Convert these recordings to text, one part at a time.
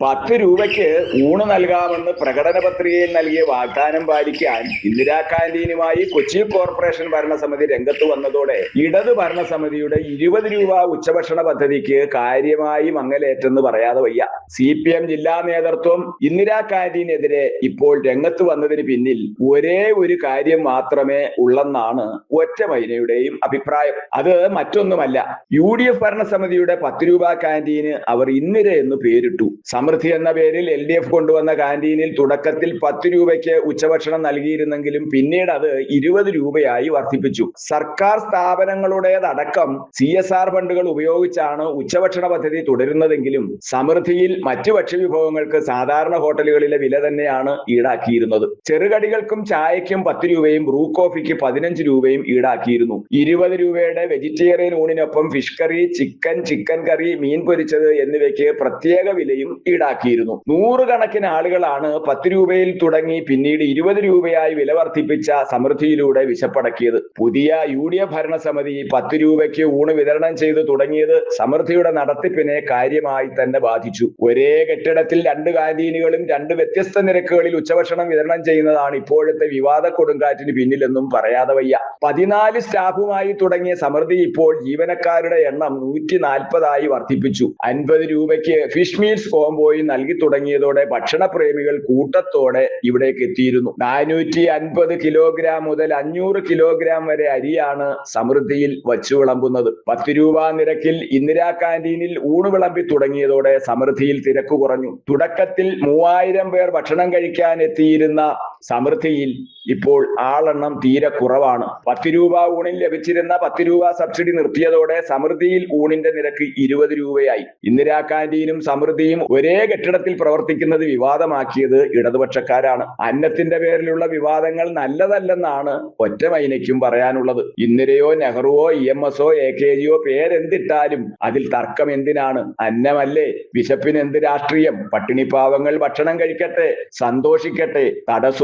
പത്ത് രൂപയ്ക്ക് ഊണ് നൽകാമെന്ന് പ്രകടന പത്രികയിൽ നൽകിയ വാഗ്ദാനം പാലിക്കാൻ ഇന്ദിരാ കാന്റീനുമായി കൊച്ചി കോർപ്പറേഷൻ ഭരണസമിതി രംഗത്ത് വന്നതോടെ ഇടത് ഭരണസമിതിയുടെ ഇരുപത് രൂപ ഉച്ചഭക്ഷണ പദ്ധതിക്ക് കാര്യമായി മങ്ങലേറ്റെന്ന് പറയാതെ വയ്യ. സി പി എം ജില്ലാ നേതൃത്വം ഇന്ദിരാ കാന്റീനെതിരെ ഇപ്പോൾ രംഗത്ത് വന്നതിന് പിന്നിൽ ഒരേ ഒരു കാര്യം മാത്രമേ ഉള്ളെന്നാണ് ഒറ്റ മൈനയുടെയും അഭിപ്രായം. അത് മറ്റൊന്നുമല്ല. യു ഡി എഫ് ഭരണസമിതിയുടെ പത്ത് രൂപ കാന്റീന് അവർ ഇന്ദിര എന്ന് പേരിട്ടു. സമൃദ്ധി എന്ന പേരിൽ എൽ ഡി എഫ് കൊണ്ടുവന്ന കാന്റീനിൽ തുടക്കത്തിൽ പത്ത് രൂപയ്ക്ക് ഉച്ചഭക്ഷണം നൽകിയിരുന്നെങ്കിലും പിന്നീട് അത് ഇരുപത് രൂപയായി വർദ്ധിപ്പിച്ചു. സർക്കാർ സ്ഥാപനങ്ങളുടേതടക്കം സി എസ് ആർ ഫണ്ടുകൾ ഉപയോഗിച്ചാണ് ഉച്ചഭക്ഷണ പദ്ധതി തുടരുന്നതെങ്കിലും സമൃദ്ധിയിൽ മറ്റു ഭക്ഷ്യവിഭവങ്ങൾക്ക് സാധാരണ ഹോട്ടലുകളിലെ വില തന്നെയാണ് ഈടാക്കിയിരുന്നത്. ചെറുകടികൾക്കും ചായയ്ക്കും പത്ത് രൂപയും ബ്രൂ കോഫിക്ക് പതിനഞ്ച് രൂപയും ഈടാക്കിയിരുന്നു. ഇരുപത് രൂപയുടെ vegetarian ഊണിനൊപ്പം fish curry chicken chicken curry മീൻ പൊരിച്ചത് എന്നിവയ്ക്ക് പ്രത്യേക വിലയും ഈടാക്കിയിരുന്നു നൂറുകണക്കിന് ആളുകളാണ് പത്ത് രൂപയിൽ തുടങ്ങി പിന്നീട് ഇരുപത് രൂപയായി വില വർദ്ധിപ്പിച്ച സമൃദ്ധിയിലൂടെ വിശപ്പടക്കിയത്. പുതിയ യു ഡി എഫ് ഭരണസമിതി പത്ത് രൂപയ്ക്ക് ഊണ് വിതരണം ചെയ്ത് തുടങ്ങിയത് സമൃദ്ധിയുടെ നടത്തിപ്പിനെ കാര്യമായി തന്നെ ബാധിച്ചു. ഒരേ കെട്ടിടത്തിൽ രണ്ട് കാന്റീനുകളും രണ്ട് വ്യത്യസ്ത നിരക്കുകളിൽ ഉച്ചഭക്ഷണം വിതരണം ചെയ്യുന്നതാണ് ഇപ്പോഴത്തെ വിവാദ കൊടുങ്കാറ്റിന് പിന്നിലെന്നും പറയാതെ വയ്യ. പതിനാല് സ്റ്റാഫുമായി തുടങ്ങിയ സമൃദ്ധി ഇപ്പോൾ ജീവനക്കാരുടെ എണ്ണം നൂറ്റി നാൽപ്പതായി വർദ്ധിപ്പിച്ചു. അൻപത് രൂപയ്ക്ക് ഫിഷ് മീൽസ് കോംബോയും നൽകി തുടങ്ങിയതോടെ ഭക്ഷണപ്രേമികൾ കൂട്ടത്തോടെ ഇവിടേക്ക് എത്തിയിരുന്നു. നാനൂറ്റി അൻപത് കിലോഗ്രാം മുതൽ അഞ്ഞൂറ് കിലോഗ്രാം വരെ അരിയാണ് സമൃദ്ധിയിൽ വച്ചു വിളമ്പുന്നത്. പത്ത് രൂപ നിരക്കിൽ ഇന്ദിരാ കാന്റീനിൽ ഊണ് വിളമ്പി തുടങ്ങിയതോടെ സമൃദ്ധിയിൽ തിരക്ക് കുറഞ്ഞു. തുടക്കത്തിൽ മൂവായിരം പേർ ഭക്ഷണം കഴിക്കാൻ എത്തിയിരുന്ന സമൃദ്ധിയിൽ ഇപ്പോൾ ആളെണ്ണം തീരെ കുറവാണ്. പത്ത് രൂപ ഊണിൽ ലഭിച്ചിരുന്ന പത്ത് രൂപ സബ്സിഡി നിർത്തിയതോടെ സമൃദ്ധിയിൽ ഊണിന്റെ നിരക്ക് ഇരുപത് രൂപയായി. ഇന്ദിരാ കാന്റീനും സമൃദ്ധിയും ഒരേ കെട്ടിടത്തിൽ പ്രവർത്തിക്കുന്നത് വിവാദമാക്കിയത് ഇടതുപക്ഷക്കാരാണ്. അന്നത്തിന്റെ പേരിലുള്ള വിവാദങ്ങൾ നല്ലതല്ലെന്നാണ് ഒറ്റ മൈനയ്ക്കും പറയാനുള്ളത്. ഇന്ദിരയോ നെഹ്റുവോ ഇ എം എസോ എ കെ ജിയോ പേരെന്തിട്ടാലും അതിൽ തർക്കം എന്തിനാണ്? അന്നമല്ലേ. വിശപ്പിനെന്ത് രാഷ്ട്രീയം? പട്ടിണിപ്പാവങ്ങൾ ഭക്ഷണം കഴിക്കട്ടെ സന്തോഷിക്കട്ടെ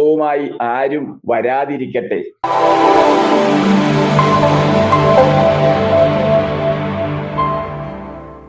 തടസ്സവുമായി ആരും വരാതിരിക്കട്ടെ.